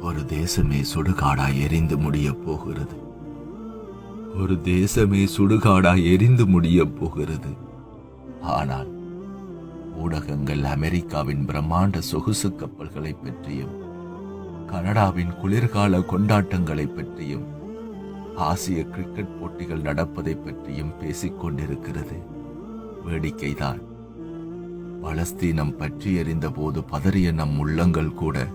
ஒரு தேசமே சுடுகாடாய் எரிந்து முடிய போகிறது. ஒரு தேசமே சுடுகாடாய் எரிந்து முடிய போகிறது. ஆனால் ஊடகங்கள் அமெரிக்காவின் பிரம்மாண்ட சொகுசு கப்பல்களை பற்றியும் கனடாவின் குளிர்கால கொண்டாட்டங்களை பற்றியும் ஆசிய கிரிக்கெட் போட்டிகள் நடப்பதை பற்றியும் பேசிக்கொண்டிருக்கிறது வேடிக்கைதான். பலஸ்தீனம் பற்றி எறிந்த போது பதறிய நம் உள்ளங்கள் கூட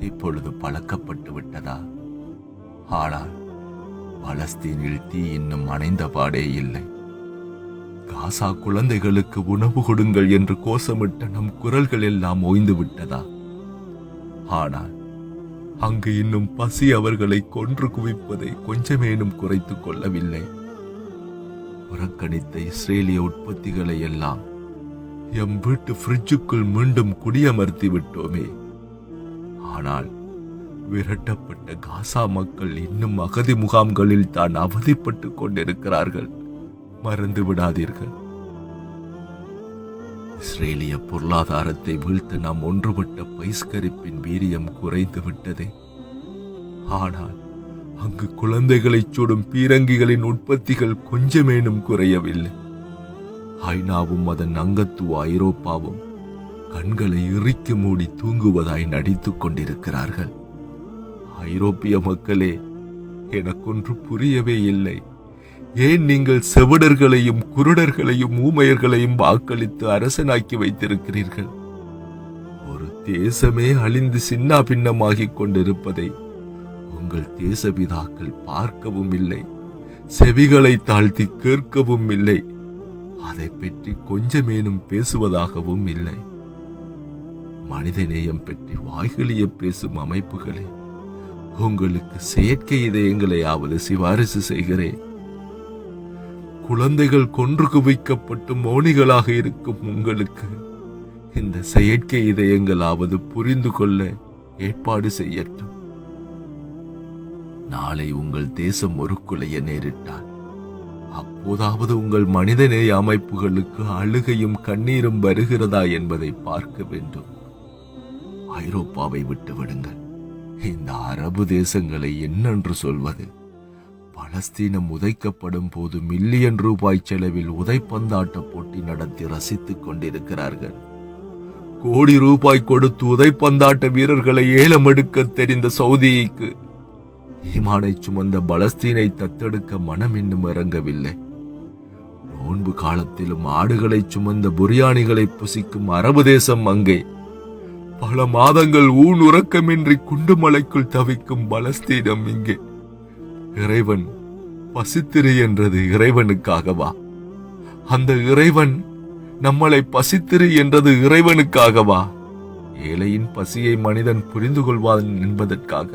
இப்பொழுது பழக்கப்பட்டு விட்டதா? ஆனால் பலஸ்தீனில் தீ இன்னும் அணைந்த பாடே இல்லை. காசா குழந்தைகளுக்கு உணவு கொடுங்கள் என்று கோஷமிட்ட நம் குரல்கள் எல்லாம் ஓய்ந்து விட்டதா? ஆனால் அங்கு இன்னும் பசி அவர்களை கொன்று குவிப்பதை கொஞ்சமேனும் குறைத்துக் கொள்ளவில்லை. புறக்கணித்த இஸ்ரேலிய உற்பத்திகளை எல்லாம் எம் வீட்டு ஃப்ரிட்ஜுக்குள் மீண்டும் குடியமர்த்தி விட்டோமே. ஆனால் விரட்டப்பட்ட காசா மக்கள் இன்னும் அகதி முகாம்களில் தான் அவதிப்பட்டுக் கொண்டிருக்கிறார்கள். மறந்து விடாதீர்கள். இஸ்ரேலிய பொருளாதாரத்தை வீழ்த்த நாம் ஒன்றுபட்ட பைஸ்கரிப்பின் வீரியம் குறைந்து விட்டதே. ஆனால் அங்கு குழந்தைகளைச் சுடும் பீரங்கிகளின் உற்பத்திகள் கொஞ்சமேனும் குறையவில்லை. ஐநாவும் அதன் அங்கத்துவ ஐரோப்பாவும் கண்களை இறுக்கி மூடி தூங்குவதாய் நடித்துக் கொண்டிருக்கிறார்கள். ஐரோப்பிய மக்களே எனக்கொன்று புரியவே இல்லை. ஏன் நீங்கள் செவிடர்களையும் குருடர்களையும் ஊமையர்களையும் வாக்களித்து அரசனாக்கி வைத்திருக்கிறீர்கள்? ஒரு தேசமே அழிந்து சின்ன பின்னமாகிக் கொண்டிருப்பதை உங்கள் தேசபிதாக்கள் பார்க்கவும் இல்லை செவிகளை தாழ்த்தி கேட்கவும் இல்லை. அதை பற்றி கொஞ்சமேனும் பேசுவதாகவும் இல்லை. மனிதநேயம் பற்றி வாய்களிய பேசும் அமைப்புகளே உங்களுக்கு செயற்கை இதயங்களையாவது சிபாரிசு செய்கிறேன். குழந்தைகள் கொன்று குவிக்கப்பட்டு மௌனிகளாக இருக்கும் உங்களுக்கு இந்த செயற்கை இதயங்களாவது புரிந்து கொள்ள ஏற்பாடு செய்யட்டும். நாளை உங்கள் தேசம் ஒரு குலைய நேரிட்டால் அப்போதாவது உங்கள் மனிதநேய அமைப்புகளுக்கு அழுகையும் கண்ணீரும் வருகிறதா என்பதை பார்க்க வேண்டும். ஐரோப்பாவை விட்டு விடுங்கள். இந்த அரபு தேசங்களை என்னென்று சொல்வது? பலஸ்தீனம் உதைக்கப்படும் போது மில்லியன் ரூபாய் செலவில் உதைப்பந்தாட்ட போட்டி நடத்தி ரசித்துக் கொண்டிருக்கிறார்கள். கோடி ரூபாய் கொடுத்து உதைப்பந்தாட்ட வீரர்களை ஏலம் எடுக்க தெரிந்த சவுதிக்கு ஈமானை சுமந்த பலஸ்தீனை தத்தெடுக்க மனம் இன்னும் இறங்கவில்லை. நோன்பு காலத்திலும் ஆடுகளை சுமந்த புரியாணிகளை புசிக்கும் அரபு தேசம் அங்கே. பல மாதங்கள் ஊன் உறக்கமின்றி குண்டுமலைக்குள் தவிக்கும் பலஸ்தீனம் இங்கே. இறைவன் பசித்திரு என்றது இறைவனுக்காகவா? அந்த இறைவன் நம்மளை பசித்திரு என்றது இறைவனுக்காகவா? ஏழையின் பசியை மனிதன் புரிந்து கொள்வான் என்பதற்காக.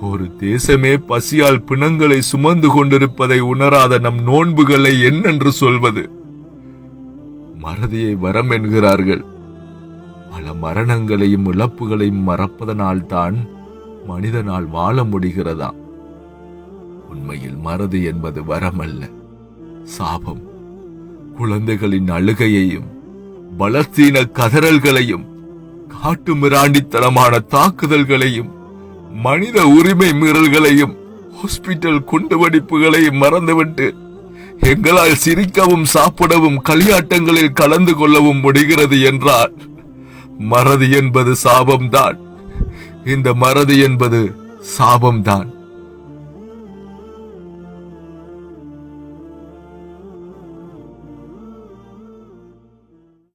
ஒரு தேசமே பசியால் பிணங்களை சுமந்து கொண்டிருப்பதை உணராத நம் நோன்புகளை என்னென்று சொல்வது? மறதியை வரம் என்கிறார்கள். பல மரணங்களையும் இழப்புகளையும் மறப்பதனால் தான் மனிதனால் வாழ முடிகிறதா? உண்மையில் மறதி என்பது வரமல்ல. சாபம். குழந்தைகளின் அழுகையையும் பலத்தீன கதறல்களையும் காட்டு மிராண்டித்தனமான தாக்குதல்களையும் மனித உரிமை மீறல்களையும் ஹாஸ்பிட்டல் குண்டுவெடிப்புகளையும் மறந்துவிட்டு எங்களால் சிரிக்கவும் சாப்பிடவும் களியாட்டங்களில் கலந்து கொள்ளவும் முடிகிறது என்றால் மறதி என்பது சாபம்தான். இந்த மறதி என்பது சாபம்தான்.